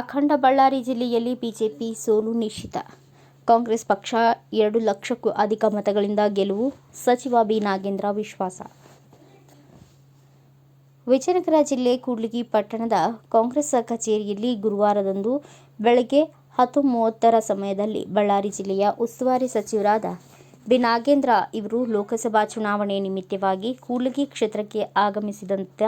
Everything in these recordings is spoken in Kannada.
ಅಖಂಡ ಬಳ್ಳಾರಿ ಜಿಲ್ಲೆಯಲ್ಲಿ ಬಿಜೆಪಿ ಸೋಲು ನಿಶ್ಚಿತ. ಕಾಂಗ್ರೆಸ್ ಪಕ್ಷ ಎರಡು ಲಕ್ಷಕ್ಕೂ ಅಧಿಕ ಮತಗಳಿಂದ ಗೆಲುವು, ಸಚಿವ ಬಿ. ನಾಗೇಂದ್ರ ವಿಶ್ವಾಸ. ವಿಜಯನಗರ ಜಿಲ್ಲೆ ಕೂಡ್ಲಿಗಿ ಪಟ್ಟಣದ ಕಾಂಗ್ರೆಸ್ ಕಚೇರಿಯಲ್ಲಿ ಗುರುವಾರದಂದು ಬೆಳಗ್ಗೆ ಹತ್ತು ಮೂವತ್ತರ ಸಮಯದಲ್ಲಿ ಬಳ್ಳಾರಿ ಜಿಲ್ಲೆಯ ಉಸ್ತುವಾರಿ ಸಚಿವರಾದ ಬಿ. ನಾಗೇಂದ್ರ ಇವರು ಲೋಕಸಭಾ ಚುನಾವಣೆ ನಿಮಿತ್ತವಾಗಿ ಕೂಡ್ಲಿಗಿ ಕ್ಷೇತ್ರಕ್ಕೆ ಆಗಮಿಸಿದಂತ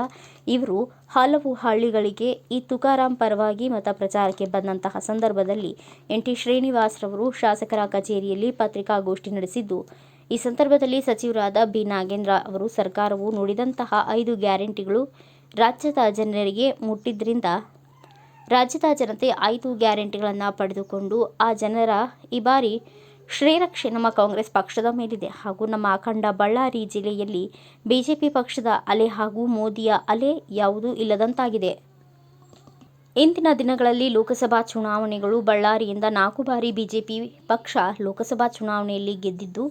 ಇವರು ಹಲವು ಹಳ್ಳಿಗಳಿಗೆ ಈ ತುಕಾರಾಂ ಪರವಾಗಿ ಮತ ಪ್ರಚಾರಕ್ಕೆ ಬಂದಂತಹ ಸಂದರ್ಭದಲ್ಲಿ ಎನ್. ಟಿ. ಶ್ರೀನಿವಾಸ್ರವರು ಶಾಸಕರ ಕಚೇರಿಯಲ್ಲಿ ಪತ್ರಿಕಾಗೋಷ್ಠಿ ನಡೆಸಿದ್ದು. ಈ ಸಂದರ್ಭದಲ್ಲಿ ಸಚಿವರಾದ ಬಿ. ನಾಗೇಂದ್ರ ಅವರು ಸರ್ಕಾರವು ನುಡಿದಂತಹ ಐದು ಗ್ಯಾರಂಟಿಗಳು ರಾಜ್ಯದ ಜನರಿಗೆ ಮುಟ್ಟಿದ್ರಿಂದ ರಾಜ್ಯದ ಜನತೆ ಐದು ಗ್ಯಾರಂಟಿಗಳನ್ನು ಪಡೆದುಕೊಂಡು ಆ ಜನರ ಈ ಬಾರಿ ಶ್ರೀರಕ್ಷೆ ನಮ್ಮ ಕಾಂಗ್ರೆಸ್ ಪಕ್ಷದ ಮೇಲಿದೆ ಹಾಗೂ ನಮ್ಮ ಅಖಂಡ ಬಳ್ಳಾರಿ ಜಿಲ್ಲೆಯಲ್ಲಿ ಬಿಜೆಪಿ ಪಕ್ಷದ ಅಲೆ ಹಾಗೂ ಮೋದಿಯ ಅಲೆ ಯಾವುದೂ ಇಲ್ಲದಂತಾಗಿದೆ. ಇಂದಿನ ದಿನಗಳಲ್ಲಿ ಲೋಕಸಭಾ ಚುನಾವಣೆಗಳು ಬಳ್ಳಾರಿಯಿಂದ ನಾಲ್ಕು ಬಾರಿ ಬಿಜೆಪಿ ಪಕ್ಷ ಲೋಕಸಭಾ ಚುನಾವಣೆಯಲ್ಲಿ ಗೆದ್ದಿದ್ದು,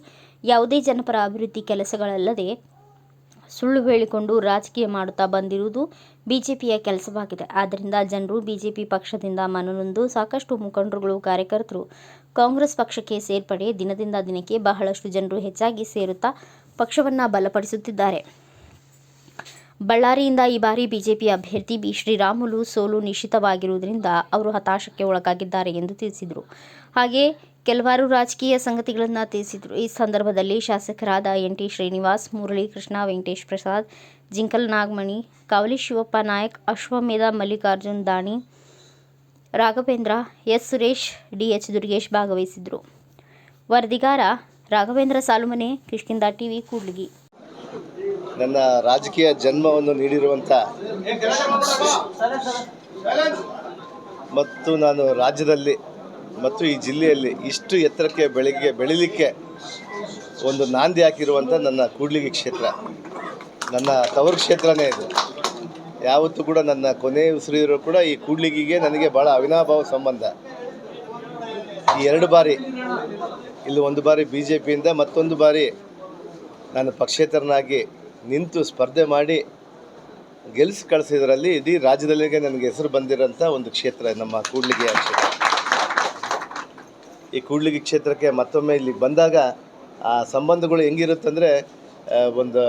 ಯಾವುದೇ ಜನಪರ ಅಭಿವೃದ್ಧಿ ಕೆಲಸಗಳಲ್ಲದೆ ಸುಳ್ಳು ಹೇಳಿಕೊಂಡು ರಾಜಕೀಯ ಮಾಡುತ್ತಾ ಬಂದಿರುವುದು ಬಿಜೆಪಿಯ ಕೆಲಸವಾಗಿದೆ. ಆದ್ದರಿಂದ ಜನರು ಬಿಜೆಪಿ ಪಕ್ಷದಿಂದ ಮನನೊಂದು ಸಾಕಷ್ಟು ಮುಖಂಡರುಗಳು, ಕಾರ್ಯಕರ್ತರು ಕಾಂಗ್ರೆಸ್ ಪಕ್ಷಕ್ಕೆ ಸೇರ್ಪಡೆ ದಿನದಿಂದ ದಿನಕ್ಕೆ ಬಹಳಷ್ಟು ಜನರು ಹೆಚ್ಚಾಗಿ ಸೇರುತ್ತಾ ಪಕ್ಷವನ್ನು ಬಲಪಡಿಸುತ್ತಿದ್ದಾರೆ. ಬಳ್ಳಾರಿಯಿಂದ ಈ ಬಾರಿ ಬಿಜೆಪಿ ಅಭ್ಯರ್ಥಿ ಬಿ. ಶ್ರೀರಾಮುಲು ಸೋಲು ನಿಶ್ಚಿತವಾಗಿರುವುದರಿಂದ ಅವರು ಹತಾಶಕ್ಕೆ ಒಳಗಾಗಿದ್ದಾರೆ ಎಂದು ತಿಳಿಸಿದರು. ಹಾಗೆ ಕೆಲವಾರು ರಾಜಕೀಯ ಸಂಗತಿಗಳನ್ನು ತಿಳಿಸಿದರು. ಈ ಸಂದರ್ಭದಲ್ಲಿ ಶಾಸಕರಾದ N T Srinivas Muralikrishna Venkatesh Prasad Jinkal Nagamani Kavali Shivappa Nayak Ashwamedha Mallikarjun Dani Raghavendra S Suresh DH Durgesh ಭಾಗವಹಿಸಿದ್ರು. ವರದಿಗಾರ ರಾಘವೇಂದ್ರ ಸಾಲುಮನೆ ಕಿಷ್ಕಿಂದ ಟಿವಿ ಕೂಡ್ಲಿಗಿ. ನನ್ನ ರಾಜಕೀಯ ಜನ್ಮವನ್ನು ನೀಡಿರುವಂಥ ಮತ್ತು ನಾನು ರಾಜ್ಯದಲ್ಲಿ ಮತ್ತು ಈ ಜಿಲ್ಲೆಯಲ್ಲಿ ಇಷ್ಟು ಎತ್ತರಕ್ಕೆ ಬೆಳಗ್ಗೆ ಬೆಳಿಲಿಕ್ಕೆ ಒಂದು ನಾಂದಿ ಹಾಕಿರುವಂಥ ನನ್ನ ಕೂಡ್ಲಿಗಿ ಕ್ಷೇತ್ರ. ನನ್ನ ತವರು ಕ್ಷೇತ್ರನೇ ಇದು. ಯಾವತ್ತೂ ಕೂಡ ನನ್ನ ಕೊನೆ ಉಸಿರಿರೋ ಕೂಡ ಈ ಕೂಡ್ಲಿಗಿಗೆ ನನಗೆ ಭಾಳ ಅವಿನಾಭಾವ ಸಂಬಂಧ. ಈ ಎರಡು ಬಾರಿ, ಇಲ್ಲಿ ಒಂದು ಬಾರಿ ಬಿ ಜೆ ಪಿಯಿಂದ ಮತ್ತೊಂದು ಬಾರಿ ನಾನು ಪಕ್ಷೇತರನಾಗಿ ನಿಂತು ಸ್ಪರ್ಧೆ ಮಾಡಿ ಗೆಲ್ಲಿಸಿ ಕಳಿಸಿದ್ರಲ್ಲಿ ಇಡೀ ರಾಜ್ಯದಲ್ಲಿಗೆ ನನಗೆ ಹೆಸರು ಬಂದಿರೋಂಥ ಒಂದು ಕ್ಷೇತ್ರ ನಮ್ಮ ಕೂಡ್ಲಿಗೆ ಕ್ಷೇತ್ರ. ಈ ಕೂಡ್ಲಿಗಿ ಕ್ಷೇತ್ರಕ್ಕೆ ಮತ್ತೊಮ್ಮೆ ಇಲ್ಲಿಗೆ ಬಂದಾಗ ಆ ಸಂಬಂಧಗಳು ಹೆಂಗಿರುತ್ತಂದರೆ ಒಂದು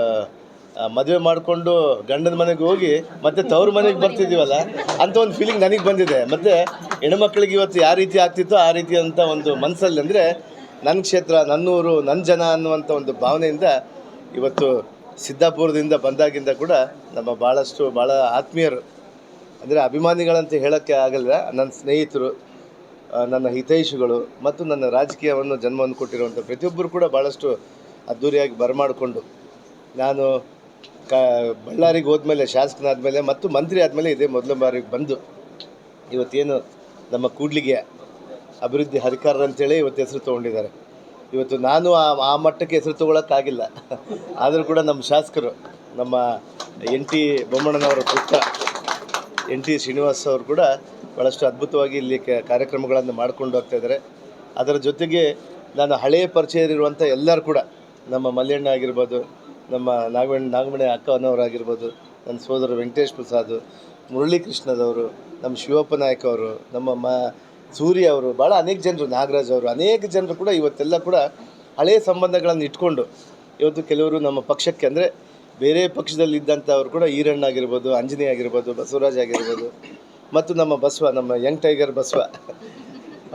ಮದುವೆ ಮಾಡಿಕೊಂಡು ಗಂಡನ ಮನೆಗೆ ಹೋಗಿ ಮತ್ತೆ ತವ್ರ ಮನೆಗೆ ಬರ್ತಿದ್ದೀವಲ್ಲ ಅಂತ ಒಂದು ಫೀಲಿಂಗ್ ನನಗೆ ಬಂದಿದೆ. ಮತ್ತು ಹೆಣ್ಮಕ್ಳಿಗೆ ಇವತ್ತು ಯಾವ ರೀತಿ ಆಗ್ತಿತ್ತೋ ಆ ರೀತಿ ಅಂತ ಒಂದು ಮನಸ್ಸಲ್ಲಿ ಅಂದರೆ ನನ್ನ ಕ್ಷೇತ್ರ, ನನ್ನೂರು ನನ್ನ ಜನ ಅನ್ನುವಂಥ ಒಂದು ಭಾವನೆಯಿಂದ ಇವತ್ತು ಸಿದ್ದಾಪುರದಿಂದ ಬಂದಾಗಿಂದ ಕೂಡ ನಮ್ಮ ಭಾಳಷ್ಟು ಭಾಳ ಆತ್ಮೀಯರು, ಅಂದರೆ ಅಭಿಮಾನಿಗಳಂತ ಹೇಳೋಕ್ಕೆ ಆಗಲ್ಲ ನನ್ನ ಸ್ನೇಹಿತರು ನನ್ನ ಹಿತೈಷಿಗಳು ಮತ್ತು ನನ್ನ ರಾಜಕೀಯವನ್ನು ಜನ್ಮವನ್ನು ಕೊಟ್ಟಿರುವಂಥ ಪ್ರತಿಯೊಬ್ಬರು ಕೂಡ ಭಾಳಷ್ಟು ಅದ್ಧೂರಿಯಾಗಿ ಬರಮಾಡಿಕೊಂಡು ನಾನು ಕ, ಬಳ್ಳಾರಿಗೆ ಹೋದ್ಮೇಲೆ, ಶಾಸಕನಾದಮೇಲೆ ಮತ್ತು ಮಂತ್ರಿ ಆದಮೇಲೆ ಇದೇ ಮೊದಲ ಬಾರಿಗೆ ಬಂದು ಇವತ್ತೇನು ನಮ್ಮ ಕೂಡ್ಲಿಗೆ ಅಭಿವೃದ್ಧಿ ಹರಿಕಾರ ಅಂತೇಳಿ ಇವತ್ತು ಹೆಸರು ತೊಗೊಂಡಿದ್ದಾರೆ. ಇವತ್ತು ನಾನು ಆ ಆ ಮಟ್ಟಕ್ಕೆ ಹೆಸರು ತೊಗೊಳಕ್ಕಾಗಿಲ್ಲ. ಆದರೂ ಕೂಡ ನಮ್ಮ ಶಾಸಕರು, ನಮ್ಮ ಎನ್ ಟಿ ಬೊಮ್ಮಣ್ಣನವರ ಪುತ್ರ ಎನ್ ಟಿ ಶ್ರೀನಿವಾಸ್ ಅವರು ಕೂಡ ಭಾಳಷ್ಟು ಅದ್ಭುತವಾಗಿ ಇಲ್ಲಿ ಕಾರ್ಯಕ್ರಮಗಳನ್ನು ಮಾಡ್ಕೊಂಡು ಹೋಗ್ತಾ ಇದ್ದಾರೆ. ಅದರ ಜೊತೆಗೆ ನಾನು ಹಳೆಯ ಪರಿಚಯ ಇರುವಂಥ ಎಲ್ಲರೂ ಕೂಡ, ನಮ್ಮ ಮಲ್ಯಣ್ಣ ಆಗಿರ್ಬೋದು, ನಮ್ಮ ನಾಗಮಣಿ ನಾಗಮಣಿ ಅಕ್ಕನವರಾಗಿರ್ಬೋದು, ನನ್ನ ಸೋದರ ವೆಂಕಟೇಶ್ ಪ್ರಸಾದ್, ಮುರಳೀಕೃಷ್ಣದವರು, ನಮ್ಮ ಶಿವಪ್ಪ ನಾಯಕ್ ಅವರು, ನಮ್ಮ ಮ, ಸೂರ್ಯ ಅವರು ಭಾಳ ಅನೇಕ ಜನರು, ನಾಗರಾಜ್ ಅವರು, ಅನೇಕ ಜನರು ಕೂಡ ಇವತ್ತೆಲ್ಲ ಕೂಡ ಹಳೆಯ ಸಂಬಂಧಗಳನ್ನು ಇಟ್ಕೊಂಡು, ಇವತ್ತು ಕೆಲವರು ನಮ್ಮ ಪಕ್ಷಕ್ಕೆ ಅಂದರೆ ಬೇರೆ ಪಕ್ಷದಲ್ಲಿ ಇದ್ದಂಥವ್ರು ಕೂಡ ಈರಣ್ಣ ಆಗಿರ್ಬೋದು, ಅಂಜನಿ ಆಗಿರ್ಬೋದು, ಬಸವರಾಜ್ ಆಗಿರ್ಬೋದು, ಮತ್ತು ನಮ್ಮ ಬಸವ, ನಮ್ಮ ಯಂಗ್ ಟೈಗರ್ ಬಸವ.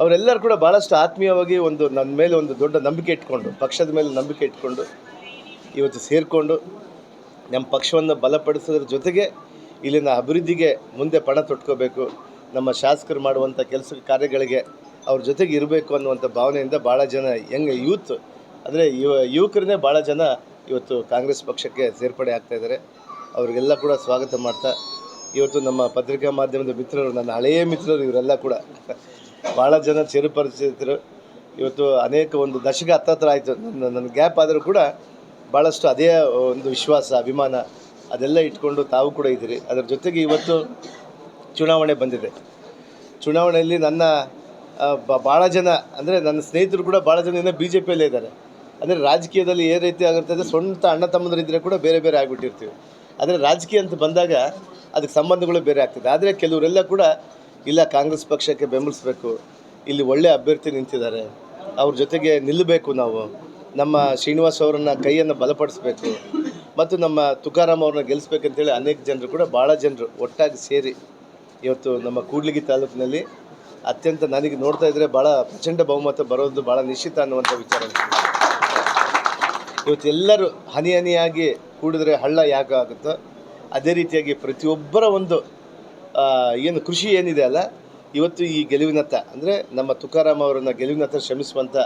ಅವರೆಲ್ಲರೂ ಕೂಡ ಭಾಳಷ್ಟು ಆತ್ಮೀಯವಾಗಿ ಒಂದು ನನ್ನ ಮೇಲೆ ಒಂದು ದೊಡ್ಡ ನಂಬಿಕೆ ಇಟ್ಕೊಂಡು, ಪಕ್ಷದ ಮೇಲೆ ನಂಬಿಕೆ ಇಟ್ಕೊಂಡು, ಇವತ್ತು ಸೇರಿಕೊಂಡು, ನಮ್ಮ ಪಕ್ಷವನ್ನು ಬಲಪಡಿಸೋದ್ರ ಜೊತೆಗೆ ಇಲ್ಲಿನ ಅಭಿವೃದ್ಧಿಗೆ ಮುಂದೆ ಪಣ ತೊಟ್ಕೋಬೇಕು, ನಮ್ಮ ಶಾಸಕರು ಮಾಡುವಂಥ ಕೆಲಸ ಕಾರ್ಯಗಳಿಗೆ ಅವ್ರ ಜೊತೆಗೆ ಇರಬೇಕು ಅನ್ನುವಂಥ ಭಾವನೆಯಿಂದ ಭಾಳ ಜನ ಯಂಗ್, ಯೂತ್, ಅಂದರೆ ಯುವ, ಯುವಕರನ್ನೇ ಭಾಳ ಜನ ಇವತ್ತು ಕಾಂಗ್ರೆಸ್ ಪಕ್ಷಕ್ಕೆ ಸೇರ್ಪಡೆ ಆಗ್ತಾ ಇದ್ದಾರೆ. ಅವರಿಗೆಲ್ಲ ಕೂಡ ಸ್ವಾಗತ ಮಾಡ್ತಾ, ಇವತ್ತು ನಮ್ಮ ಪತ್ರಿಕಾ ಮಾಧ್ಯಮದ ಮಿತ್ರರು, ನನ್ನ ಹಳೆಯ ಮಿತ್ರರು, ಇವರೆಲ್ಲ ಕೂಡ ಭಾಳ ಜನ ಚಿರಪರಿಚಿತರು ಇವತ್ತು ಅನೇಕ ಒಂದು ದಶಕ ಹತ್ತತ್ರ ಆಯಿತು. ನನ್ನ ನನ್ನ ಗ್ಯಾಪ್ ಆದರೂ ಕೂಡ ಭಾಳಷ್ಟು ಅದೇ ಒಂದು ವಿಶ್ವಾಸ, ಅಭಿಮಾನ, ಅದೆಲ್ಲ ಇಟ್ಕೊಂಡು ತಾವು ಕೂಡ ಇದ್ದೀರಿ. ಅದರ ಜೊತೆಗೆ ಇವತ್ತು ಚುನಾವಣೆ ಬಂದಿದೆ. ಚುನಾವಣೆಯಲ್ಲಿ ನನ್ನ ಭಾಳ ಜನ, ಅಂದರೆ ನನ್ನ ಸ್ನೇಹಿತರು ಕೂಡ ಭಾಳ ಜನ ಇನ್ನೂ ಬಿ ಜೆ ಪಿಯಲ್ಲೇ ಇದ್ದಾರೆ. ಅಂದರೆ ರಾಜಕೀಯದಲ್ಲಿ ಏ ರೀತಿ ಆಗಿರ್ತದೆ ಸ್ವಂತ ಅಣ್ಣ ತಮ್ಮಂದರಿದ್ದರೆ ಕೂಡ ಬೇರೆ ಬೇರೆ ಆಗಿಬಿಟ್ಟಿರ್ತೀವಿ. ಆದರೆ ರಾಜಕೀಯ ಅಂತ ಬಂದಾಗ ಅದಕ್ಕೆ ಸಂಬಂಧಗಳು ಬೇರೆ ಆಗ್ತದೆ. ಆದರೆ ಕೆಲವರೆಲ್ಲ ಕೂಡ ಇಲ್ಲ, ಕಾಂಗ್ರೆಸ್ ಪಕ್ಷಕ್ಕೆ ಬೆಂಬಲಿಸಬೇಕು, ಇಲ್ಲಿ ಒಳ್ಳೆ ಅಭ್ಯರ್ಥಿ ನಿಂತಿದ್ದಾರೆ, ಅವ್ರ ಜೊತೆಗೆ ನಿಲ್ಲಬೇಕು ನಾವು. ನಮ್ಮ ಶ್ರೀನಿವಾಸ್ ಅವರನ್ನು ಕೈಯನ್ನು ಬಲಪಡಿಸಬೇಕು. ಮತ್ತು ನಮ್ಮ ತುಕಾರಾಮ್ ಅವ್ರನ್ನ ಗೆಲ್ಲಿಸ್ಬೇಕಂತೇಳಿ ಅನೇಕ ಜನರು ಕೂಡ ಭಾಳ ಜನರು ಒಟ್ಟಾಗಿ ಸೇರಿ ಇವತ್ತು ನಮ್ಮ ಕೂಡ್ಲಿಗಿ ತಾಲೂಕಿನಲ್ಲಿ ಅತ್ಯಂತ ನನಗೆ ನೋಡ್ತಾ ಇದ್ದರೆ ಭಾಳ ಪ್ರಚಂಡ ಬಹುಮತ ಬರೋದು ಭಾಳ ನಿಶ್ಚಿತ ಅನ್ನುವಂಥ ವಿಚಾರ. ಇವತ್ತು ಎಲ್ಲರೂ ಹನಿ ಹನಿಯಾಗಿ ಕೂಡಿದ್ರೆ ಹಳ್ಳ ಯಾಕೆ ಆಗುತ್ತೋ, ಅದೇ ರೀತಿಯಾಗಿ ಪ್ರತಿಯೊಬ್ಬರ ಒಂದು ಏನು ಕೃಷಿ ಏನಿದೆ ಅಲ್ಲ, ಇವತ್ತು ಈ ಗೆಲುವಿನತ್ತ, ಅಂದರೆ ನಮ್ಮ ತುಕಾರಾಮ್ ಅವರನ್ನು ಗೆಲುವಿನತ್ತ ಶ್ರಮಿಸುವಂಥ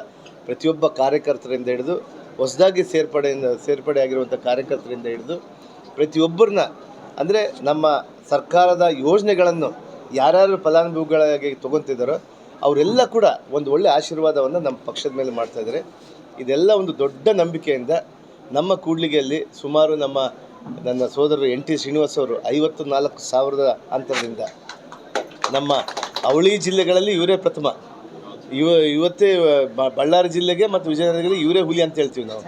ಪ್ರತಿಯೊಬ್ಬ ಕಾರ್ಯಕರ್ತರಿಂದ ಹಿಡಿದು, ಹೊಸದಾಗಿ ಸೇರ್ಪಡೆಯಿಂದ, ಸೇರ್ಪಡೆ ಆಗಿರುವಂಥ ಕಾರ್ಯಕರ್ತರಿಂದ ಹಿಡಿದು, ಪ್ರತಿಯೊಬ್ಬರನ್ನ, ಅಂದರೆ ನಮ್ಮ ಸರ್ಕಾರದ ಯೋಜನೆಗಳನ್ನು ಯಾರ್ಯಾರು ಫಲಾನುಭವಿಗಳಾಗಿ ತೊಗೊತಿದ್ದಾರೋ, ಅವರೆಲ್ಲ ಕೂಡ ಒಂದು ಒಳ್ಳೆ ಆಶೀರ್ವಾದವನ್ನು ನಮ್ಮ ಪಕ್ಷದ ಮೇಲೆ ಮಾಡ್ತಾ ಇದ್ದಾರೆ. ಇದೆಲ್ಲ ಒಂದು ದೊಡ್ಡ ನಂಬಿಕೆಯಿಂದ ನಮ್ಮ ಕೂಡ್ಲಿಗೆಯಲ್ಲಿ ಸುಮಾರು ನಮ್ಮ ನನ್ನ ಸೋದರರು ಎನ್ ಟಿ ಶ್ರೀನಿವಾಸ್ ಅವರು ಐವತ್ತು ನಾಲ್ಕು ಸಾವಿರದ ಅಂತರದಿಂದ ನಮ್ಮ ಅವಳಿ ಜಿಲ್ಲೆಗಳಲ್ಲಿ ಇವರೇ ಪ್ರಥಮ. ಇವ ಇವತ್ತೇ ಬಳ್ಳಾರಿ ಜಿಲ್ಲೆಗೆ ಮತ್ತು ವಿಜಯನಗರದಲ್ಲಿ ಇವರೇ ಹುಲಿ ಅಂತ ಹೇಳ್ತೀವಿ ನಾವು.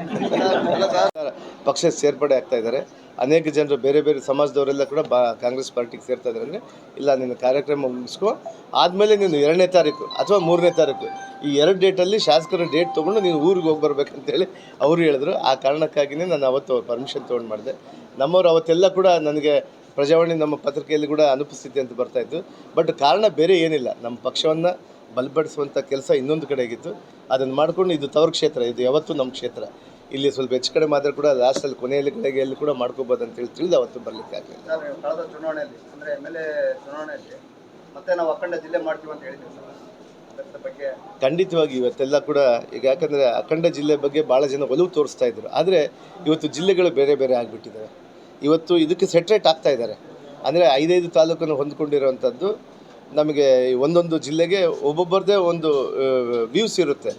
ಪಕ್ಷ ಸೇರ್ಪಡೆ ಆಗ್ತಾ ಇದ್ದಾರೆ. ಅನೇಕ ಜನರು, ಬೇರೆ ಬೇರೆ ಸಮಾಜದವರೆಲ್ಲ ಕೂಡ ಬಾ, ಕಾಂಗ್ರೆಸ್ ಪಾರ್ಟಿಗೆ ಸೇರ್ತಾ ಇದ್ದಾರೆ ಅಂದರೆ, ಇಲ್ಲ, ನಿನ್ನ ಕಾರ್ಯಕ್ರಮ ಮುಗಿಸ್ಕೊ. ಆದಮೇಲೆ ನೀನು ಎರಡನೇ ತಾರೀಕು ಅಥವಾ ಮೂರನೇ ತಾರೀಕು, ಈ ಎರಡು ಡೇಟಲ್ಲಿ ಶಾಸಕರ ಡೇಟ್ ತೊಗೊಂಡು ನೀನು ಊರಿಗೆ ಹೋಗಿ ಬರ್ಬೇಕಂತೇಳಿ ಅವರು ಹೇಳಿದ್ರು. ಆ ಕಾರಣಕ್ಕಾಗಿಯೇ ನಾನು ಅವತ್ತು ಅವ್ರ ಪರ್ಮಿಷನ್ ತೊಗೊಂಡು ಮಾಡಿದೆ. ನಮ್ಮವರು ಅವತ್ತೆಲ್ಲ ಕೂಡ ನನಗೆ ಪ್ರಜಾವಾಣಿ ನಮ್ಮ ಪತ್ರಿಕೆಯಲ್ಲಿ ಕೂಡ ಅನುಪಸ್ಥಿತಿ ಅಂತ ಬರ್ತಾಯಿತ್ತು ಬಟ್ ಕಾರಣ ಬೇರೆ ಏನಿಲ್ಲ. ನಮ್ಮ ಪಕ್ಷವನ್ನು ಬಲಪಡಿಸುವಂಥ ಕೆಲಸ ಇನ್ನೊಂದು ಕಡೆಗಿತ್ತು ಅದನ್ನು ಮಾಡಿಕೊಂಡು ಇದು ತವರ ಕ್ಷೇತ್ರ ಇದು ಯಾವತ್ತೂ ನಮ್ಮ ಕ್ಷೇತ್ರ. ಇಲ್ಲಿ ಸ್ವಲ್ಪ ಹೆಚ್ಚು ಕಡೆ ಮಾತ್ರ ಕೂಡ ಲಾಸ್ಟಲ್ಲಿ ಕೊನೆಯಲ್ಲಿ ಕಡೆಗೆ ಎಲ್ಲಿ ಕೂಡ ಮಾಡ್ಕೋಬೋದು ಅಂತೇಳಿ ತಿಳಿದು ಅವತ್ತು ಬರಲಿಕ್ಕೆ ಆಗಲಿಲ್ಲ. ಕಳೆದ ಚುನಾವಣೆಯಲ್ಲಿ ಅಂದರೆ ಎಂ ಎಲ್ ಎ ಚುನಾವಣೆಯಲ್ಲಿ ಮತ್ತೆ ನಾವು ಅಖಂಡ ಜಿಲ್ಲೆ ಮಾಡ್ತೀವಿ ಅಂತ ಹೇಳಿದ್ವಿ ಬಗ್ಗೆ ಖಂಡಿತವಾಗಿ ಇವತ್ತೆಲ್ಲ ಕೂಡ ಈಗ ಯಾಕಂದರೆ ಅಖಂಡ ಜಿಲ್ಲೆ ಬಗ್ಗೆ ಭಾಳ ಜನ ಒಲವು ತೋರಿಸ್ತಾ ಇದ್ರು. ಆದರೆ ಇವತ್ತು ಜಿಲ್ಲೆಗಳು ಬೇರೆ ಬೇರೆ ಆಗಿಬಿಟ್ಟಿದ್ದಾವೆ ಇವತ್ತು ಇದಕ್ಕೆ ಸೆಟ್ರೇಟ್ ಆಗ್ತಾ ಇದ್ದಾರೆ. ಅಂದರೆ ಐದೈದು ತಾಲೂಕನ್ನು ಹೊಂದ್ಕೊಂಡಿರುವಂಥದ್ದು ನಮಗೆ ಒಂದೊಂದು ಜಿಲ್ಲೆಗೆ ಒಬ್ಬೊಬ್ಬರದೇ ಒಂದು ವ್ಯೂಸ್ ಇರುತ್ತೆ.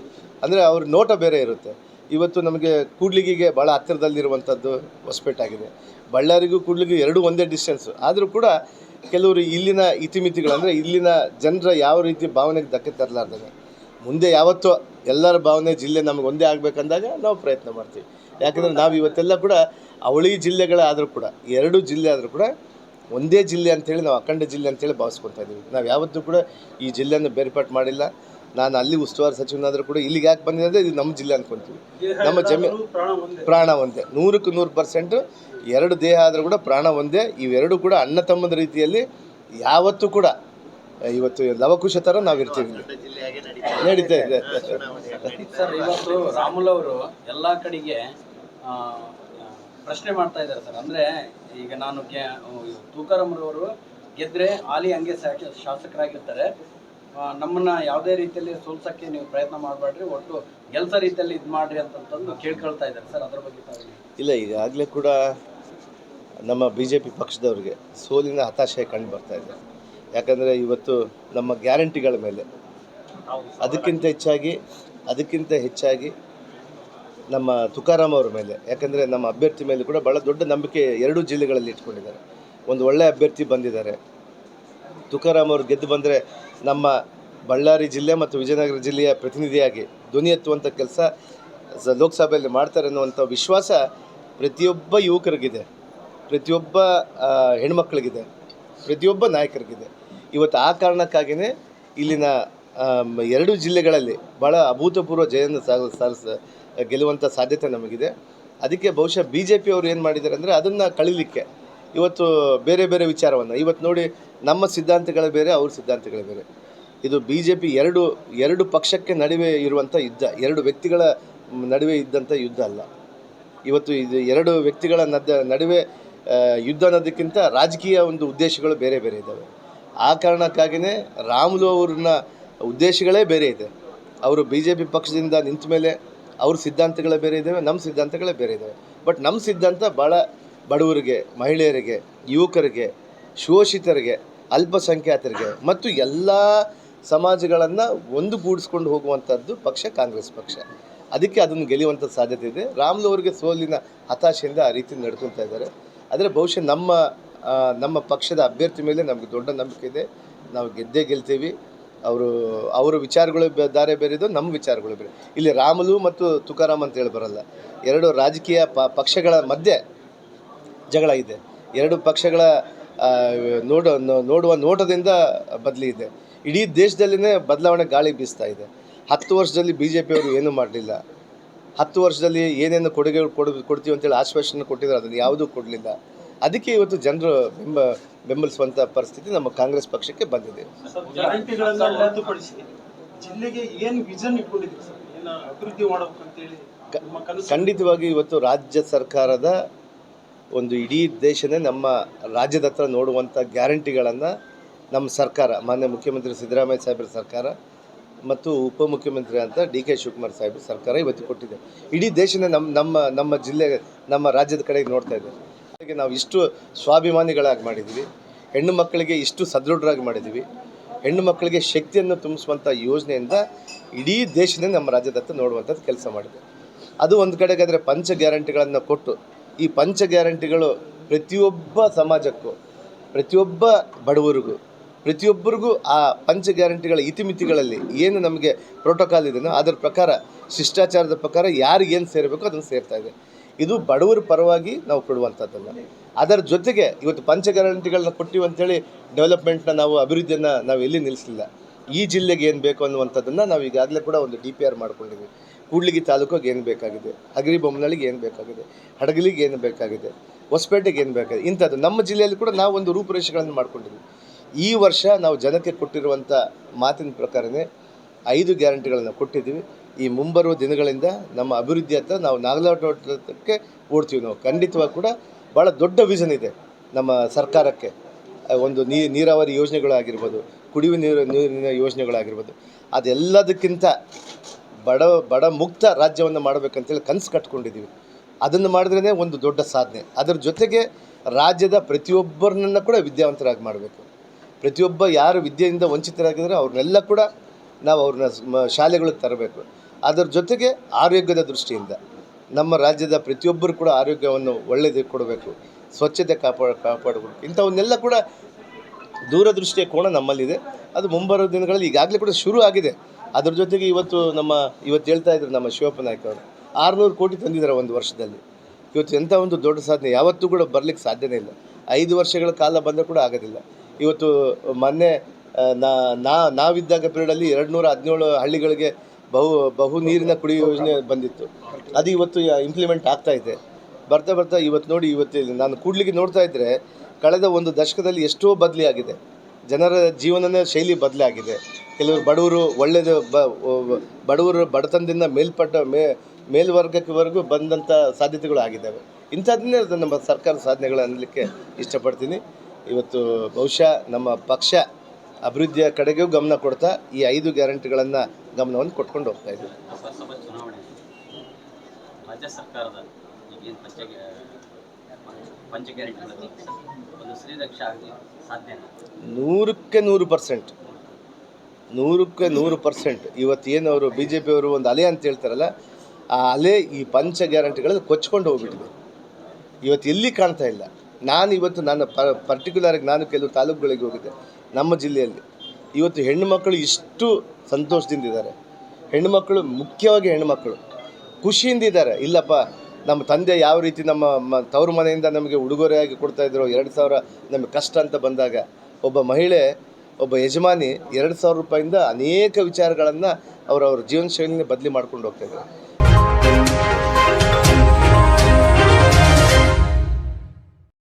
ಅಂದರೆ ಅವ್ರ ನೋಟ ಬೇರೆ ಇರುತ್ತೆ. ಇವತ್ತು ನಮಗೆ ಕೂಡ್ಲಿಗಿಗೆ ಭಾಳ ಹತ್ತಿರದಲ್ಲಿರುವಂಥದ್ದು ಹೊಸಪೇಟಾಗಿದೆ ಬಳ್ಳಾರಿಗೂ ಕೂಡ್ಲಿಗೂ ಎರಡೂ ಒಂದೇ ಡಿಸ್ಟೆನ್ಸು ಆದರೂ ಕೂಡ ಕೆಲವರು ಇಲ್ಲಿನ ಇತಿಮಿತಿಗಳು, ಅಂದರೆ ಇಲ್ಲಿನ ಜನರ ಯಾವ ರೀತಿ ಭಾವನೆಗೆ ಧಕ್ಕೆ ತರಲಾರ್ದಾಗ. ಮುಂದೆ ಯಾವತ್ತೂ ಎಲ್ಲರ ಭಾವನೆ ಜಿಲ್ಲೆ ನಮಗೆ ಒಂದೇ ಆಗಬೇಕಂದಾಗ ನಾವು ಪ್ರಯತ್ನ ಮಾಡ್ತೀವಿ. ಯಾಕಂದರೆ ನಾವು ಇವತ್ತೆಲ್ಲ ಕೂಡ ಅವಳಿ ಜಿಲ್ಲೆಗಳಾದರೂ ಕೂಡ, ಎರಡು ಜಿಲ್ಲೆ ಆದರೂ ಕೂಡ ಒಂದೇ ಜಿಲ್ಲೆ ಅಂತೇಳಿ ನಾವು ಅಖಂಡ ಜಿಲ್ಲೆ ಅಂತೇಳಿ ಭಾವಿಸ್ಕೊತಾ ಇದ್ದೀವಿ. ನಾವು ಯಾವತ್ತೂ ಕೂಡ ಈ ಜಿಲ್ಲೆಯನ್ನು ಬೇರ್ಪಾಟ್ ಮಾಡಿಲ್ಲ. ನಾನು ಅಲ್ಲಿ ಉಸ್ತುವಾರಿ ಸಚಿವನಾದರೂ ಕೂಡ ಇಲ್ಲಿಗೆ ಯಾಕೆ ಬಂದಿದೆ ಅಂದರೆ ಇದು ನಮ್ಮ ಜಿಲ್ಲೆ ಅಂದ್ಕೊತೀವಿ ನಮ್ಮ ಜಮೀನು ಪ್ರಾಣ ಒಂದೇ. ನೂರಕ್ಕೆ ನೂರು ಪರ್ಸೆಂಟು ಎರಡು ದೇಹ ಆದರೂ ಕೂಡ ಪ್ರಾಣ ಒಂದೇ. ಇವೆರಡು ಕೂಡ ಅಣ್ಣ ತಮ್ಮದ ರೀತಿಯಲ್ಲಿ ಯಾವತ್ತೂ ಕೂಡ ಇವತ್ತು ಲವಕುಶ ಥರ ನಾವು ಇರ್ತೀವಿ ನಡೀತಾ ಇದೆ. ಸರ್ ಇವತ್ತು ರಾಮುಲ್ ಅವರು ಎಲ್ಲ ಕಡೆಗೆ ಪ್ರಶ್ನೆ ಮಾಡ್ತಾ ಇದ್ದಾರೆ ಸರ್. ಅಂದ್ರೆ ಈಗ ನಾನು ತೂಕಾರಾಮ್ರವರು ಗೆದ್ರೆ ಹಾಲಿ ಹಂಗೆ ಶಾಸಕರಾಗಿರ್ತಾರೆ. ನಮ್ಮನ್ನು ಯಾವುದೇ ರೀತಿಯಲ್ಲಿ ಸೋಲ್ಸಕ್ಕೆ ನೀವು ಪ್ರಯತ್ನ ಮಾಡಬೇಡ್ರಿ. ಒಟ್ಟು ಕೆಲಸ ರೀತಿಯಲ್ಲಿ ಇದು ಮಾಡ್ರಿ ಅಂತಂತಂದು ಕೇಳ್ಕೊಳ್ತಾ ಇದ್ದಾರೆ. ಸರ್ ಅದ್ರ ಬಗ್ಗೆ? ಇಲ್ಲ ಈಗಾಗಲೇ ಕೂಡ ನಮ್ಮ ಬಿ ಜೆ ಪಿ ಪಕ್ಷದವ್ರಿಗೆ ಸೋಲಿನ ಹತಾಶೆ ಕಂಡು ಬರ್ತಾ ಇದೆ. ಯಾಕಂದರೆ ಇವತ್ತು ನಮ್ಮ ಗ್ಯಾರಂಟಿಗಳ ಮೇಲೆ ಅದಕ್ಕಿಂತ ಹೆಚ್ಚಾಗಿ ಅದಕ್ಕಿಂತ ಹೆಚ್ಚಾಗಿ ನಮ್ಮ ತುಕಾರಾಮ್ ಅವ್ರ ಮೇಲೆ, ಯಾಕಂದರೆ ನಮ್ಮ ಅಭ್ಯರ್ಥಿ ಮೇಲೆ ಕೂಡ ಭಾಳ ದೊಡ್ಡ ನಂಬಿಕೆ ಎರಡೂ ಜಿಲ್ಲೆಗಳಲ್ಲಿ ಇಟ್ಕೊಂಡಿದ್ದಾರೆ. ಒಂದು ಒಳ್ಳೆಯ ಅಭ್ಯರ್ಥಿ ಬಂದಿದ್ದಾರೆ. ತುಕಾರಾಮ್ ಅವರು ಗೆದ್ದು ಬಂದರೆ ನಮ್ಮ ಬಳ್ಳಾರಿ ಜಿಲ್ಲೆ ಮತ್ತು ವಿಜಯನಗರ ಜಿಲ್ಲೆಯ ಪ್ರತಿನಿಧಿಯಾಗಿ ಧ್ವನಿ ಎತ್ತುವಂಥ ಕೆಲಸ ಲೋಕಸಭೆಯಲ್ಲಿ ಮಾಡ್ತಾರೆ ಅನ್ನುವಂಥ ವಿಶ್ವಾಸ ಪ್ರತಿಯೊಬ್ಬ ಯುವಕರಿಗಿದೆ. ಪ್ರತಿಯೊಬ್ಬ ಹೆಣ್ಮಕ್ಳಿಗಿದೆ. ಪ್ರತಿಯೊಬ್ಬ ನಾಯಕರಿಗಿದೆ. ಇವತ್ತು ಆ ಕಾರಣಕ್ಕಾಗಿಯೇ ಇಲ್ಲಿನ ಎರಡು ಜಿಲ್ಲೆಗಳಲ್ಲಿ ಭಾಳ ಅಭೂತಪೂರ್ವ ಜಯವನ್ನು ಸಾಗ, ಸಾರಿಸ ಗೆಲ್ಲುವಂಥ ಸಾಧ್ಯತೆ ನಮಗಿದೆ. ಅದಕ್ಕೆ ಬಹುಶಃ ಬಿ ಜೆ ಪಿ ಅವರು ಏನು ಮಾಡಿದ್ದಾರೆ ಅಂದರೆ ಅದನ್ನು ಕಳೀಲಿಕ್ಕೆ. ಇವತ್ತು ಬೇರೆ ಬೇರೆ ವಿಚಾರವನ್ನು. ಇವತ್ತು ನೋಡಿ ನಮ್ಮ ಸಿದ್ಧಾಂತಗಳೇ ಬೇರೆ, ಅವ್ರ ಸಿದ್ಧಾಂತಗಳೇ ಬೇರೆ. ಇದು ಬಿ ಜೆ ಪಿ ಎರಡು ಎರಡು ಪಕ್ಷಕ್ಕೆ ನಡುವೆ ಇರುವಂಥ ಯುದ್ಧ. ಎರಡು ವ್ಯಕ್ತಿಗಳ ನಡುವೆ ಇದ್ದಂಥ ಯುದ್ಧ ಅಲ್ಲ. ಇವತ್ತು ಇದು ಎರಡು ವ್ಯಕ್ತಿಗಳ ನದ, ನಡುವೆ ಯುದ್ಧ ಅನ್ನೋದಕ್ಕಿಂತ ರಾಜಕೀಯ ಒಂದು ಉದ್ದೇಶಗಳು ಬೇರೆ ಬೇರೆ ಇದ್ದಾವೆ ಆ ಕಾರಣಕ್ಕಾಗಿಯೇ ರಾಮುಲು ಅವ್ರನ್ನ ಉದ್ದೇಶಗಳೇ ಬೇರೆ ಇದೆ. ಅವರು ಬಿ ಜೆ ಪಿ ಪಕ್ಷದಿಂದ ನಿಂತ ಮೇಲೆ ಅವ್ರ ಸಿದ್ಧಾಂತಗಳೇ ಬೇರೆ ಇದ್ದಾವೆ ನಮ್ಮ ಸಿದ್ಧಾಂತಗಳೇ ಬೇರೆ ಇದ್ದಾವೆ ಬಟ್ ನಮ್ಮ ಸಿದ್ಧಾಂತ ಭಾಳ ಬಡವರಿಗೆ, ಮಹಿಳೆಯರಿಗೆ, ಯುವಕರಿಗೆ, ಶೋಷಿತರಿಗೆ, ಅಲ್ಪಸಂಖ್ಯಾತರಿಗೆ ಮತ್ತು ಎಲ್ಲ ಸಮಾಜಗಳನ್ನು ಒಂದುಗೂಡಿಸ್ಕೊಂಡು ಹೋಗುವಂಥದ್ದು ಪಕ್ಷ ಕಾಂಗ್ರೆಸ್ ಪಕ್ಷ. ಅದಕ್ಕೆ ಅದನ್ನು ಗೆಲ್ಲುವಂಥ ಸಾಧ್ಯತೆ ಇದೆ. ರಾಮ್ಲು ಅವರಿಗೆ ಸೋಲಿನ ಹತಾಶೆಯಿಂದ ಆ ರೀತಿ ನಡ್ಕೊತಾ ಇದ್ದಾರೆ. ಆದರೆ ಬಹುಶಃ ನಮ್ಮ ನಮ್ಮ ಪಕ್ಷದ ಅಭ್ಯರ್ಥಿ ಮೇಲೆ ನಮಗೆ ದೊಡ್ಡ ನಂಬಿಕೆ ಇದೆ. ನಾವು ಗೆದ್ದೇ ಗೆಲ್ತೀವಿ. ಅವರು, ಅವರ ವಿಚಾರಗಳು ದಾರೆ ಬೇರೆದು ನಮ್ಮ ವಿಚಾರಗಳು ಬೇರೆ. ಇಲ್ಲಿ ರಾಮುಲು ಮತ್ತು ತುಕಾರಾಮ್ ಅಂತ ಹೇಳಿ ಬರಲ್ಲ. ಎರಡು ರಾಜಕೀಯ ಪಕ್ಷಗಳ ಮಧ್ಯೆ ಜಗಳ ಇದೆ. ಎರಡು ಪಕ್ಷಗಳ ನೋಡ ನೋಡುವ ನೋಟದಿಂದ ಬದಲಿ ಇದೆ. ಇಡೀ ದೇಶದಲ್ಲಿನೇ ಬದಲಾವಣೆ ಗಾಳಿ ಬೀಸ್ತಾ ಇದೆ. ಹತ್ತು ವರ್ಷದಲ್ಲಿ ಬಿ ಜೆ ಪಿಯವರು ಏನೂ ಮಾಡಲಿಲ್ಲ. ಹತ್ತು ವರ್ಷದಲ್ಲಿ ಏನೇನು ಕೊಡುಗೆಗಳು ಕೊಡು, ಕೊಡ್ತೀವಿ ಅಂತೇಳಿ ಆಶ್ವಾಸನೆ ಕೊಟ್ಟಿದ್ದಾರೆ ಅದನ್ನು ಯಾವುದೂ ಕೊಡಲಿಲ್ಲ. ಅದಕ್ಕೆ ಇವತ್ತು ಜನರು ಬೆಂಬ ಬೆಂಬಲಿಸುವಂಥ ಪರಿಸ್ಥಿತಿ ನಮ್ಮ ಕಾಂಗ್ರೆಸ್ ಪಕ್ಷಕ್ಕೆ ಬಂದಿದೆ. ಜಿಲ್ಲೆಗೆ ಏನು ವಿಷನ್ ಅಭಿವೃದ್ಧಿ ಮಾಡ್ಬೇಕಂತೇಳಿ ಖಂಡಿತವಾಗಿ ಇವತ್ತು ರಾಜ್ಯ ಸರ್ಕಾರದ ಒಂದು ಇಡೀ ದೇಶನೇ ನಮ್ಮ ರಾಜ್ಯದ ಹತ್ರ ನೋಡುವಂಥ ಗ್ಯಾರಂಟಿಗಳನ್ನು ನಮ್ಮ ಸರ್ಕಾರ ಮಾನ್ಯ ಮುಖ್ಯಮಂತ್ರಿ ಸಿದ್ದರಾಮಯ್ಯ ಸಾಹೇಬ್ರ ಸರ್ಕಾರ ಮತ್ತು ಉಪಮುಖ್ಯಮಂತ್ರಿ ಅಂತ ಡಿ ಕೆ ಶಿವಕುಮಾರ್ ಸಾಹೇಬ್ರ ಸರ್ಕಾರ ಇವತ್ತು ಕೊಟ್ಟಿದೆ. ಇಡೀ ದೇಶನೇ ನಮ್ಮ ನಮ್ಮ ನಮ್ಮ ಜಿಲ್ಲೆ ನಮ್ಮ ರಾಜ್ಯದ ಕಡೆಗೆ ನೋಡ್ತಾ ಇದೆ. ನಾವು ಇಷ್ಟು ಸ್ವಾಭಿಮಾನಿಗಳಾಗಿ ಮಾಡಿದ್ದೀವಿ. ಹೆಣ್ಣು ಮಕ್ಕಳಿಗೆ ಇಷ್ಟು ಸದೃಢರಾಗಿ ಮಾಡಿದ್ದೀವಿ. ಹೆಣ್ಣು ಮಕ್ಕಳಿಗೆ ಶಕ್ತಿಯನ್ನು ತುಂಬಿಸುವಂಥ ಯೋಜನೆಯಿಂದ ಇಡೀ ದೇಶನೇ ನಮ್ಮ ರಾಜ್ಯದತ್ತ ನೋಡುವಂಥದ್ದು ಕೆಲಸ ಮಾಡಿದೆ. ಅದು ಒಂದು ಕಡೆಗಾದರೆ ಪಂಚ ಗ್ಯಾರಂಟಿಗಳನ್ನು ಕೊಟ್ಟು, ಈ ಪಂಚ ಗ್ಯಾರಂಟಿಗಳು ಪ್ರತಿಯೊಬ್ಬ ಸಮಾಜಕ್ಕೂ, ಪ್ರತಿಯೊಬ್ಬ ಬಡವರಿಗೂ, ಪ್ರತಿಯೊಬ್ಬರಿಗೂ ಆ ಪಂಚ ಗ್ಯಾರಂಟಿಗಳ ಇತಿಮಿತಿಗಳಲ್ಲಿ ಏನು ನಮಗೆ ಪ್ರೋಟೋಕಾಲ್ ಇದೆಯೋ ಅದರ ಪ್ರಕಾರ, ಶಿಷ್ಟಾಚಾರದ ಪ್ರಕಾರ ಯಾರಿಗೇನು ಸೇರಬೇಕು ಅದನ್ನು ಸೇರ್ತಾ ಇದೆ. ಇದು ಬಡವರ ಪರವಾಗಿ ನಾವು ಕೊಡುವಂಥದ್ದಲ್ಲ. ಅದರ ಜೊತೆಗೆ ಇವತ್ತು ಪಂಚ ಗ್ಯಾರಂಟಿಗಳನ್ನ ಕೊಟ್ಟಿವಿ ಅಂತೇಳಿ ಡೆವಲಪ್ಮೆಂಟ್ನ ನಾವು ಅಭಿವೃದ್ಧಿಯನ್ನು ನಾವು ಎಲ್ಲಿ ನಿಲ್ಲಿಸಲಿಲ್ಲ ಈ ಜಿಲ್ಲೆಗೆ ಏನು ಬೇಕು ಅನ್ನುವಂಥದ್ದನ್ನು ನಾವು ಈಗಾಗಲೇ ಕೂಡ ಒಂದು ಡಿ ಪಿ ಆರ್ ಮಾಡ್ಕೊಂಡಿದ್ದೀವಿ ಕೂಡ್ಲಿಗಿ ತಾಲೂಕಿಗೆ ಏನು ಬೇಕಾಗಿದೆ? ಹಗರಿ ಬೊಮ್ಮನಳ್ಳಿಗೆ ಏನು ಬೇಕಾಗಿದೆ? ಹಡಗಲಿಗೆ ಏನು ಬೇಕಾಗಿದೆ? ಹೊಸಪೇಟೆಗೆ ಏನು ಬೇಕಾಗಿದೆ? ಇಂಥದ್ದು. ನಮ್ಮ ಜಿಲ್ಲೆಯಲ್ಲಿ ಕೂಡ ನಾವು ಒಂದು ರೂಪುರೇಷೆಗಳನ್ನು ಮಾಡ್ಕೊಂಡಿದ್ವಿ. ಈ ವರ್ಷ ನಾವು ಜನಕ್ಕೆ ಕೊಟ್ಟಿರುವಂಥ ಮಾತಿನ ಪ್ರಕಾರನೇ ಐದು ಗ್ಯಾರಂಟಿಗಳನ್ನು ಕೊಟ್ಟಿದ್ದೀವಿ ಈ ಮುಂಬರುವ ದಿನಗಳಿಂದ ನಮ್ಮ ಅಭಿವೃದ್ಧಿ ಹತ್ರ ನಾವು ನಾಗಲಾಟಕ್ಕೆ ಓಡ್ತೀವಿ ನಾವು. ಖಂಡಿತವಾಗಿ ಕೂಡ ಭಾಳ ದೊಡ್ಡ ವಿಷನ್ ಇದೆ ನಮ್ಮ ಸರ್ಕಾರಕ್ಕೆ. ಒಂದು ನೀರಾವರಿ ಯೋಜನೆಗಳಾಗಿರ್ಬೋದು, ಕುಡಿಯುವ ನೀರು, ನೀರಿನ ಯೋಜನೆಗಳಾಗಿರ್ಬೋದು, ಅದೆಲ್ಲದಕ್ಕಿಂತ ಬಡ ಬಡ ಮುಕ್ತ ರಾಜ್ಯವನ್ನು ಮಾಡಬೇಕಂತೇಳಿ ಕನಸು ಕಟ್ಕೊಂಡಿದ್ದೀವಿ. ಅದನ್ನು ಮಾಡಿದ್ರೇ ಒಂದು ದೊಡ್ಡ ಸಾಧನೆ. ಅದರ ಜೊತೆಗೆ ರಾಜ್ಯದ ಪ್ರತಿಯೊಬ್ಬರನ್ನ ಕೂಡ ವಿದ್ಯಾವಂತರಾಗಿ ಮಾಡಬೇಕು. ಪ್ರತಿಯೊಬ್ಬ ಯಾರು ವಿದ್ಯೆಯಿಂದ ವಂಚಿತರಾಗಿದ್ದಾರೆ ಅವ್ರನ್ನೆಲ್ಲ ಕೂಡ ನಾವು ಅವ್ರನ್ನ ಶಾಲೆಗಳಿಗೆ ತರಬೇಕು. ಅದರ ಜೊತೆಗೆ ಆರೋಗ್ಯದ ದೃಷ್ಟಿಯಿಂದ ನಮ್ಮ ರಾಜ್ಯದ ಪ್ರತಿಯೊಬ್ಬರು ಕೂಡ ಆರೋಗ್ಯವನ್ನು ಒಳ್ಳೆಯದು ಕೊಡಬೇಕು, ಸ್ವಚ್ಛತೆ ಕಾಪಾಡ, ಕಾಪಾಡಬೇಕು. ಇಂಥವನ್ನೆಲ್ಲ ಕೂಡ ದೂರದೃಷ್ಟಿಯ ಕೋಣ ನಮ್ಮಲ್ಲಿದೆ. ಅದು ಮುಂಬರುವ ದಿನಗಳಲ್ಲಿ ಈಗಾಗಲೇ ಕೂಡ ಶುರು ಆಗಿದೆ. ಅದ್ರ ಜೊತೆಗೆ ಇವತ್ತು ನಮ್ಮ, ಇವತ್ತು ಹೇಳ್ತಾ ಇದ್ರು ನಮ್ಮ ಶಿವಪ್ಪ ನಾಯ್ಕ ಅವರು, ಆರುನೂರು ಕೋಟಿ ತಂದಿದ್ದಾರೆ ಒಂದು ವರ್ಷದಲ್ಲಿ. ಇವತ್ತು ಎಂಥ ಒಂದು ದೊಡ್ಡ ಸಾಧನೆ. ಯಾವತ್ತೂ ಕೂಡ ಬರಲಿಕ್ಕೆ ಸಾಧ್ಯನೇ ಇಲ್ಲ. ಐದು ವರ್ಷಗಳ ಕಾಲ ಬಂದರೂ ಕೂಡ ಆಗೋದಿಲ್ಲ. ಇವತ್ತು ಮೊನ್ನೆ ನಾ, ನಾ- ನಾವಿದ್ದಾಗ ಪೀರಿಯಡಲ್ಲಿ ಎರಡು ನೂರ ಹದಿನೇಳು ಹಳ್ಳಿಗಳಿಗೆ ಬಹು ಬಹು ನೀರಿನ ಕುಡಿಯುವ ಯೋಜನೆ ಬಂದಿತ್ತು. ಅದು ಇವತ್ತು ಇಂಪ್ಲಿಮೆಂಟ್ ಆಗ್ತಾ ಇದೆ. ಬರ್ತಾ ಬರ್ತಾ ಇವತ್ತು ನೋಡಿ, ಇವತ್ತು ನಾನು ಕೂಡ್ಲಿಕ್ಕೆ ನೋಡ್ತಾ ಇದ್ದರೆ ಕಳೆದ ಒಂದು ದಶಕದಲ್ಲಿ ಎಷ್ಟೋ ಬದಲಿಯಾಗಿದೆ ಜನರ ಜೀವನನೇ ಶೈಲಿ ಬದಲಾಗಿದೆ ಕೆಲವರು ಬಡವರು ಒಳ್ಳೆಯದು ಬ ಬಡವರು ಬಡತನದಿಂದ ಮೇಲ್ಪಟ್ಟ, ಮೇ, ಮೇಲ್ವರ್ಗಕ್ಕೆವರೆಗೂ ಬಂದಂಥ ಸಾಧ್ಯತೆಗಳು ಆಗಿದ್ದಾವೆ. ಇಂಥದ್ದನ್ನೇ ನಮ್ಮ ಸರ್ಕಾರ ಸಾಧನೆಗಳು ಅನ್ನಲಿಕ್ಕೆ ಇಷ್ಟಪಡ್ತೀನಿ. ಇವತ್ತು ಬಹುಶಃ ನಮ್ಮ ಪಕ್ಷ ಅಭಿವೃದ್ಧಿಯ ಕಡೆಗೂ ಗಮನ ಕೊಡ್ತಾ ಈ ಐದು ಗ್ಯಾರಂಟಿಗಳನ್ನು ಗಮನವನ್ನು ಕೊಟ್ಕೊಂಡು ಹೋಗ್ತಾ ಇದ್ದೀವಿ. ರಾಜ್ಯ ಸರ್ಕಾರದ ಈಗೇನು ಪಂಚ ಪಂಚ ಗ್ಯಾರಂಟಿಗಳಲ್ಲಿ ಒಂದು ಶ್ರೀರಕ್ಷೆ ಆಗಲಿ ಸಾಧ್ಯನಾ ನೂರಕ್ಕೆ ನೂರು ಪರ್ಸೆಂಟ್. ನೂರಕ್ಕೆ ನೂರು ಪರ್ಸೆಂಟ್. ಇವತ್ತು ಏನು ಅವರು ಬಿ ಜೆ ಪಿಯವರು ಒಂದು ಅಲೆ ಅಂತ ಹೇಳ್ತಾರಲ್ಲ ಆ ಅಲೆ ಈ ಪಂಚ ಗ್ಯಾರಂಟಿಗಳಲ್ಲಿ ಕೊಚ್ಕೊಂಡು ಹೋಗ್ಬಿಟ್ಟಿದೆ. ಇವತ್ತು ಎಲ್ಲಿ ಕಾಣ್ತಾ ಇಲ್ಲ. ನಾನು ಇವತ್ತು ನನ್ನ ಪರ್ಟಿಕ್ಯುಲರಾಗಿ ನಾನು ಕೆಲವು ತಾಲೂಕುಗಳಿಗೆ ಹೋಗಿದ್ದೆ. ನಮ್ಮ ಜಿಲ್ಲೆಯಲ್ಲಿ ಇವತ್ತು ಹೆಣ್ಣು ಮಕ್ಕಳು ಇಷ್ಟು ಸಂತೋಷದಿಂದಿದ್ದಾರೆ ಹೆಣ್ಣು ಮಕ್ಕಳು ಮುಖ್ಯವಾಗಿ ಹೆಣ್ಣು ಮಕ್ಕಳು ಖುಷಿಯಿಂದ ಇದ್ದಾರೆ. ಇಲ್ಲಪ್ಪ, ನಮ್ಮ ತಂದೆ ಯಾವ ರೀತಿ ನಮ್ಮ ತವರು ಮನೆಯಿಂದ ನಮಗೆ ಉಡುಗೊರೆಯಾಗಿ ಕೊಡ್ತಾ ಇದ್ರು ಎರಡು ಸಾವಿರ ನಮಗೆ ಕಷ್ಟ ಅಂತ ಬಂದಾಗ ಒಬ್ಬ ಮಹಿಳೆ, ಒಬ್ಬ ಯಜಮಾನಿ ಎರಡು ಸಾವಿರ ರೂಪಾಯಿಂದ ಅನೇಕ ವಿಚಾರಗಳನ್ನು ಅವರವ್ರ ಜೀವನ ಶೈಲಿನ ಬದಲಿ ಮಾಡ್ಕೊಂಡು ಹೋಗ್ತಾ ಇದ್ದಾರೆ.